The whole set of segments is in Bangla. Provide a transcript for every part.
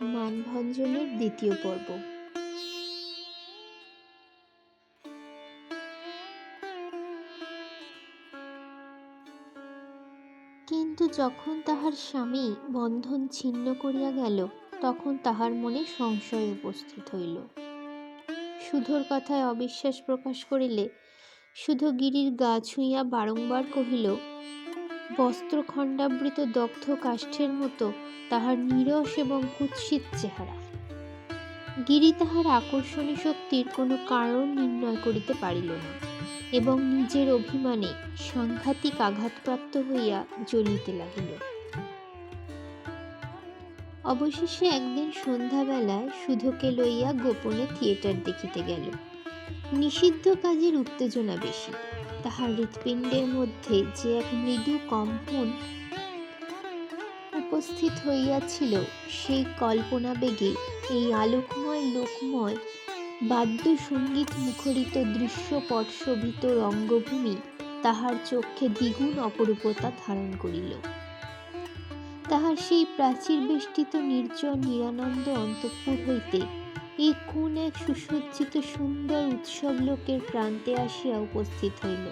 মানভঞ্জনের দ্বিতীয় পর্ব। কিন্তু যখন তাহার স্বামী বন্ধন ছিন্ন করিয়া গেল, তখন তাহার মনে সংশয় উপস্থিত হইল। সুধোর কথায় অবিশ্বাস প্রকাশ করিলে শুধু গিরির গা ছুঁইয়া বারংবার কহিল বস্ত্রখণ্ডাবৃত দগ্ধ কাষ্ঠের মতো তাহার নীরস এবং কুৎসিত চেহারা। গিরি তাহার আকর্ষণী শক্তির কোনো কারণ নির্ণয় করিতে পারিল না এবং নিজের অভিমানে সাংঘাতিক আঘাতপ্রাপ্ত হইয়া জ্বলিতে লাগিল। অবশেষে একদিন সন্ধ্যাবেলায় সুধোকে লইয়া গোপনে থিয়েটার দেখিতে গেল। নিষিদ্ধ কাজের উত্তেজনা বেশি। তাহার হৃৎপিণ্ডের মধ্যে যে এক মৃদু কম্পন উপস্থিত হইয়াছিল, সেই কল্পনা বেগে এই আলোকময়, লোকময় বাদ্য সংগীত মুখরিত দৃশ্যপট শোভিত রঙ্গভূমি তাহার চক্ষে দ্বিগুণ অপরূপতা ধারণ করিল। তাহার সেই প্রাচীর বেষ্টিত নির্জন নিরানন্দ অন্তঃপুর হইতে এই কোন এক সুসজ্জিত সুন্দর উৎসব লোকের প্রান্তে আসিয়া উপস্থিত হইল।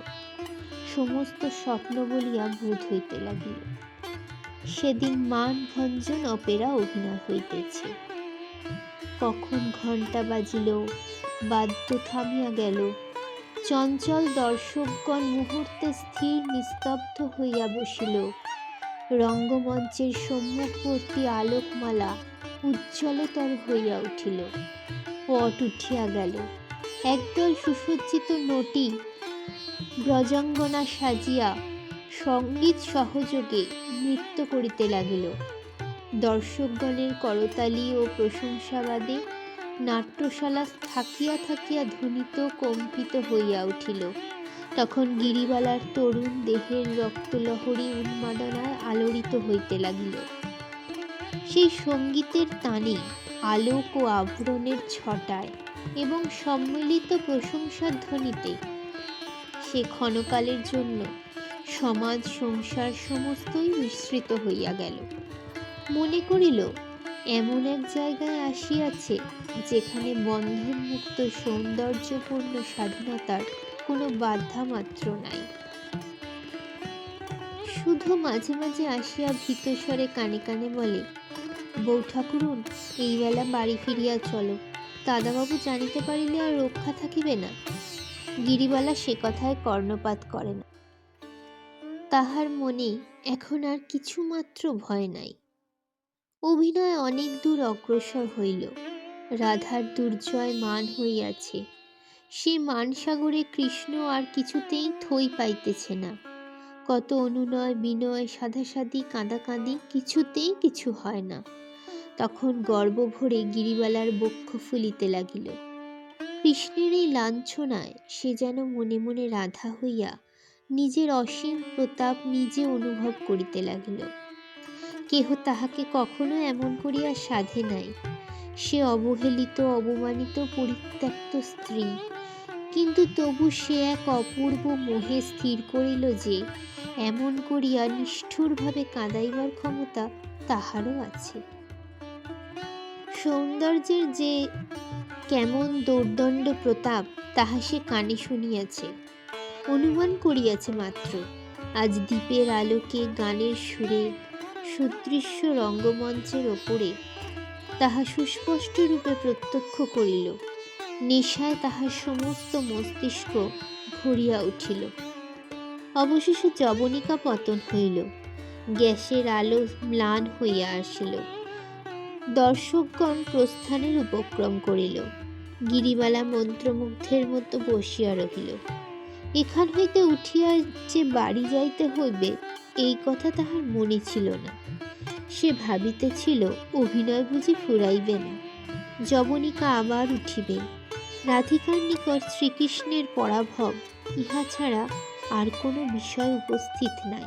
সমস্ত স্বপ্ন বলিয়া বোধ হইতে লাগিল। সেদিন মান ভঞ্জন অপেরা অভিনয় হইতেছে। কখন ঘণ্টা বাজিল, বাদ্য থামিয়া গেল, চঞ্চল দর্শকগণ মুহূর্তে স্থির নিস্তব্ধ হইয়া বসিল। রঙ্গমঞ্চের সম্মুখবর্তী আলোকমালা উজ্জ্বলতর হইয়া উঠিল। পট উঠিয়া গেল। একদল সুসজ্জিত নটি ব্রজাঙ্গনা সাজিয়া সংগীত সহযোগে নৃত্য করিতে লাগিল। দর্শকগণের করতালি ও প্রশংসাবাদে নাট্যশালা থাকিয়া থাকিয়া ধ্বনিত কম্পিত হইয়া উঠিল। তখন গিরিবালার তরুণ দেহের রক্তলহরী উন্মাদনায় আলোড়িত হইতে লাগিল। সেই সঙ্গীতের টানে আলোক ও আভরণের ছটায় এবং সম্মিলিত প্রশংসার ধ্বনিতে। সে ক্ষণকালের জন্য সমাজ সংসার সমস্তই মিশ্রিত হইয়া গেল। মনে করিল, এমন এক জায়গায় আসিয়াছে যেখানে বন্ধনমুক্ত সৌন্দর্যপূর্ণ স্বাধীনতার কোনো বাধা মাত্র নাই। শুধু মাঝে মাঝে আসিয়া ভীতস্বরে কানে কানে বলে, বউ ঠাকুরুন, এই বেলা বাড়ি ফিরিয়া চলো। দাদাবাবু জানিতে পারিলে আর রক্ষা থাকিবে না। গিরিবালা সে কথায় কর্ণপাত করে না। তাহার মনে এখন আর কিছুমাত্র ভয় নাই। অভিনয় অনেক দূর অগ্রসর হইল। রাধার দুর্জয় মান হইয়াছে। সে মানসাগরে কৃষ্ণ আর কিছুতেই থই পাইতেছে না। কত অনুনয়, বিনয়, সাধাসাধি, কাঁদাকাঁদি, কিছুতেই কিছু হয় না। তখন গর্ব ভরে গিরিবালার বক্ষ ফুলিতে লাগিল। কৃষ্ণের এই লাঞ্ছনায় সে যেন মনে মনে রাধা হইয়া নিজের অসীম প্রতাপ নিজে অনুভব করিতে লাগিল। কেহ তাহাকে কখনো এমন করিয়া সাধে নাই। সে অবহেলিত, অবমানিত, পরিত্যক্ত স্ত্রী। কিন্তু তবু সে এক অপূর্ব মোহে স্থির করিল যে, এমন করিয়া নিষ্ঠুরভাবে কাঁদাইবার ক্ষমতা তাহারও আছে। সৌন্দর্যের যে কেমন দৌর্দণ্ড প্রতাপ, তাহা সে কানে শুনিয়াছে, অনুমান করিয়াছে মাত্র। আজ দ্বীপের আলোকে, গানের সুরে, সুদৃশ্য রঙ্গমঞ্চের ওপরে তাহা সুস্পষ্ট রূপে প্রত্যক্ষ করিল। নেশায় তাহার সমস্ত মস্তিষ্ক ভরিয়া উঠিল। অবশেষে জবনিকা পতন হইল। গ্যাসের আলো ম্লান হইয়া আসিল। দর্শকগণ প্রস্থানের উপক্রম করিল। গিরিবালা মন্ত্রমুগ্ধের মতো বসিয়া রহিল। এখান হইতে উঠিয়া যে বাড়ি যাইতে হইবে, এই কথা তাহার মনে ছিল না। সে ভাবিতেছিল, অভিনয় বুঝি ফুরাইবে না। যবনিকা আবার উঠিবে। রাধিকার নিকট শ্রীকৃষ্ণের পরাভব, ইহা ছাড়া আর কোনো বিষয় উপস্থিত নাই।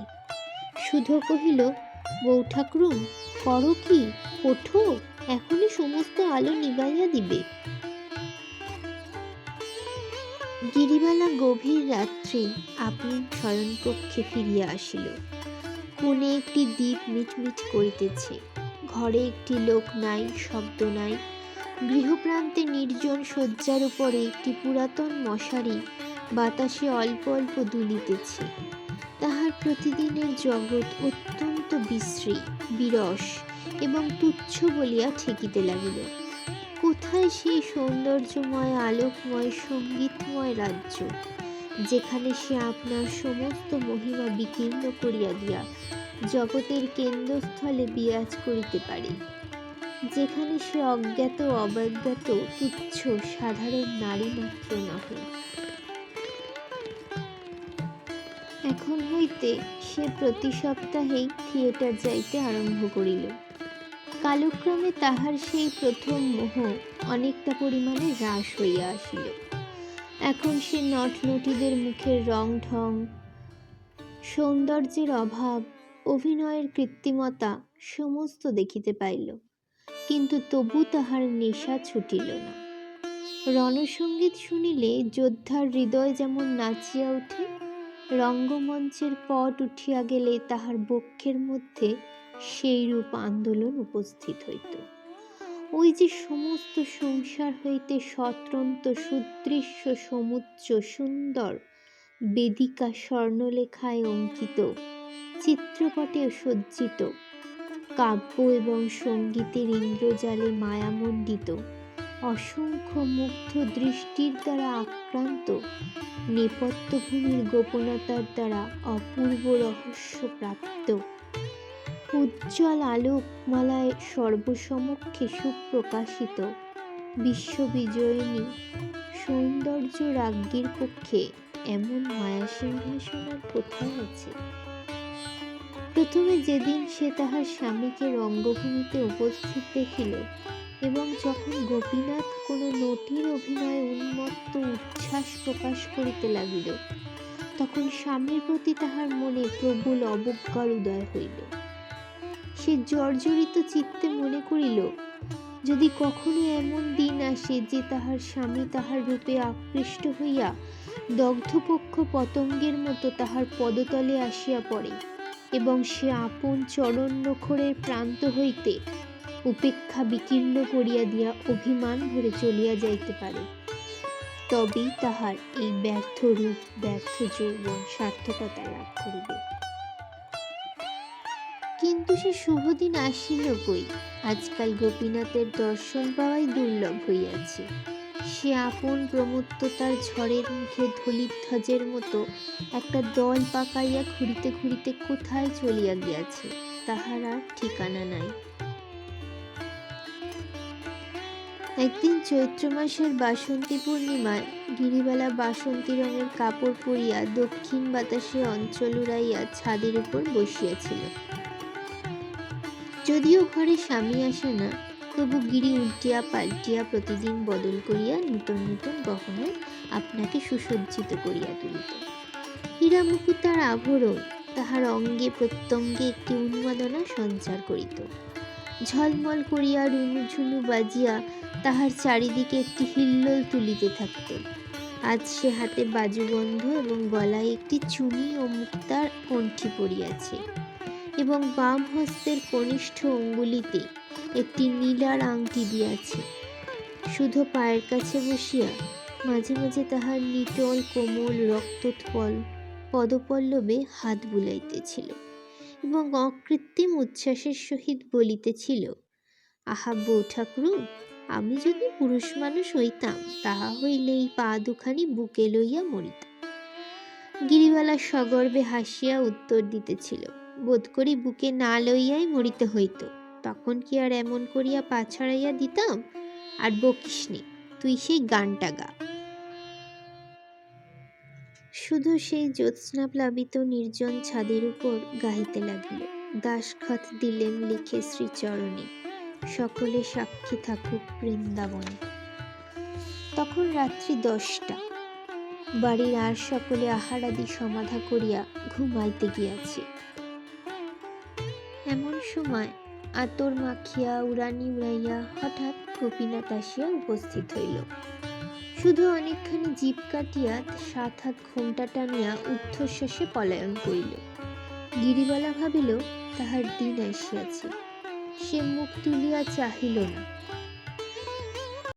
শুধু কহিল বউ ঠাকুরুন করো কি? ওঠো, এখনই সমস্ত আলো নিবাইয়া দিবে। গিরিবালা গভীর রাত্রে আপন শয়নকক্ষে ফিরিয়া আসিল। কোণে একটি দ্বীপ মিটমিট করিতেছে। ঘরে একটি লোক নাই, শব্দ নাই গৃহপ্রান্তে নির্জন শয্যার উপরে একটি পুরাতন মশারি বাতাসে অল্প অল্প দুলিতেছে। তাহার প্রতিদিনের জগৎ অত্যন্ত বিশ্রী, বিরস এবং তুচ্ছ বলিয়া ঠেকিতে লাগিল। কোথায় সেই সৌন্দর্যময়, আলোকময়, সঙ্গীতময় রাজ্য, যেখানে সে আপনার সমস্ত মহিমা বিকীর্ণ করিয়া দিয়া জগতের কেন্দ্রস্থলে বিরাজ করিতে পারে? যেখানে সে অজ্ঞাত অবজ্ঞাত তুচ্ছ, সাধারণ নারী মাত্র নহে। এখন হইতে সে প্রতি সপ্তাহেই থিয়েটার যাইতে আরম্ভ করিল। কালক্রমে তাহার সেই প্রথম মোহ অনেকটা পরিমাণে হ্রাস হইয়া আসিল। এখন সে নটনটিদের মুখের রং ঢং, সৌন্দর্যের অভাব, অভিনয়ের কৃত্রিমতা সমস্ত দেখিতে পাইল। কিন্তু তবু তাহার নেশা ছুটিল না। রণসঙ্গীত শুনিলে যোদ্ধার হৃদয় যেমন নাচিয়া ওঠে, রঙ্গমঞ্চের পট উঠিয়া গেলে তাহার বক্ষের মধ্যে সেই রূপ আন্দোলন উপস্থিত হইত। ওই যে সমস্ত সংসার হইতে স্বতন্ত্র, সুদৃশ্য, সমুচ্চ, সুন্দর, বেদিকা স্বর্ণলেখায় অঙ্কিত, চিত্রপটে সজ্জিত কাব্য এবং সঙ্গীতের ইন্দ্রজালে মায়ামণ্ডিত। অসংখ্য মুগ্ধ দৃষ্টির দ্বারা আক্রান্ত। নেপথ্যভূমির গোপনতার দ্বারা অপূর্ব রহস্য প্রাপ্ত। উজ্জ্বল আলোকমালায় সর্বসমক্ষে সুপ্রকাশিত। বিশ্ববিজয়িনী। সৌন্দর্য রাজ্ঞীর পক্ষে এমন মায়া সিংহাসনের কোথায় আছে? প্রথমে যেদিন সে তাহার স্বামীকে রঙ্গভূমিতে উপস্থিত দেখিল এবং যখন গোপীনাথ কোনো নটির অভিনয়ে উন্মত্ত উচ্ছ্বাস প্রকাশ করিতে লাগিল, তখন স্বামীর প্রতি তাহার মনে প্রবল অবজ্ঞার উদয় হইল। সে জর্জরিত চিত্তে মনে করিল, যদি কখনো এমন দিন আসে যে তাহার স্বামী তাহার রূপে আকৃষ্ট হইয়া দগ্ধপক্ষ পতঙ্গের মতো তাহার পদতলে আসিয়া পড়ে এবং সে আপন চরণ নখরের প্রান্ত হইতে উপেক্ষা বিকীর্ণ করিয়া দিয়া অভিমান ভরে চলিয়া যাইতে পারে। তবেই তাহার এই ব্যর্থ রূপ ব্যর্থ যৌবন সার্থকতা লাভ করিবে। কিন্তু সে শুভদিন আসিল কই? আজকাল গোপীনাথের দর্শন পাওয়াই দুর্লভ হইয়াছে। সে আপন প্রমত্ততার ঝড়ের মুখে ধলিধ্বজের মতো একটা দল পাকাইয়া ঘুরিতে ঘুরিতে কোথায় চলিয়া গিয়াছে, তাহার আর ঠিকানা নাই। একদিন চৈত্র মাসের বাসন্তী পূর্ণিমায় গিরিবালা বাসন্তী রঙের কাপড় পরিয়া দক্ষিণ বাতাসে অঞ্চল উড়াইয়া ছাদের উপর বসিয়াছিল। যদিও ঘরে স্বামী আসে না তবু গিরি উল্টিয়া পাল্টিয়া প্রতিদিন বদল করিয়া নূতন নূতন গহনায় আপনাকে সুসজ্জিত করিয়া তুলিত। হীরা মুকুতার আভরণ তাহার অঙ্গে প্রত্যঙ্গে একটি উন্মাদনা সঞ্চার করিত। ঝলমল করিয়া রুনুঝুনু বাজিয়া তাহার চারিদিকে একটি হিল্লোল তুলিতে থাকত। আজ সে হাতে বাজুবন্ধ এবং গলায় একটি চুনি ও মুক্তার কণ্ঠি পরিয়াছে এবং বাম হস্তের কনিষ্ঠ অঙ্গুলিতে একটি নীলার আংটি দিয়াছে শুধু পায়ের কাছে বসিয়া মাঝে মাঝে তাহার নিটল কোমল রক্তোৎপল পদপল্লবে হাত বুলাইতেছিল এবং অকৃত্রিম উচ্ছ্বাসের সহিত বলিতেছিল, আহা বউ ঠাকুরুন আমি যদি পুরুষ মানুষ হইতাম, তাহা হইলে এই পা দুখানি বুকে লইয়া মরিতাম। গিরিবালা সগর্বে হাসিয়া উত্তর দিতেছিল বোধ করি বুকে না লইয়াই মরিতে হইত। তখন কি আর এমন করিয়া পা ছড়াইয়া দিতাম? আর বকিস নে, তুই সেই গানটা গা। শুধু সেই জ্যোৎস্না প্লাবিত নির্জন ছাদের উপর গাইতে লাগিল। দাসখত দিলেন লিখে শ্রীচরণে, সকলে সাক্ষী থাকুক বৃন্দাবনে। তখন রাত্রি দশটা। বাড়ির আর সকলে আহারাদি সমাধা করিয়া ঘুমাইতে গিয়াছে। এমন সময় আতর মাখিয়া উড়ানি উড়াইয়া হঠাৎ গোপীনাথ আসিয়া উপস্থিত হইল। শুধু অনেকখানি জীব কাটিয়া সাত হাত ঘোমটা টানিয়া ঊর্ধ্বশ্বাসে পলায়ন করিল। গিরিবালা ভাবিল, তাহার দিন আসিয়াছে। সে মুখ তুলিয়া চাহিল না।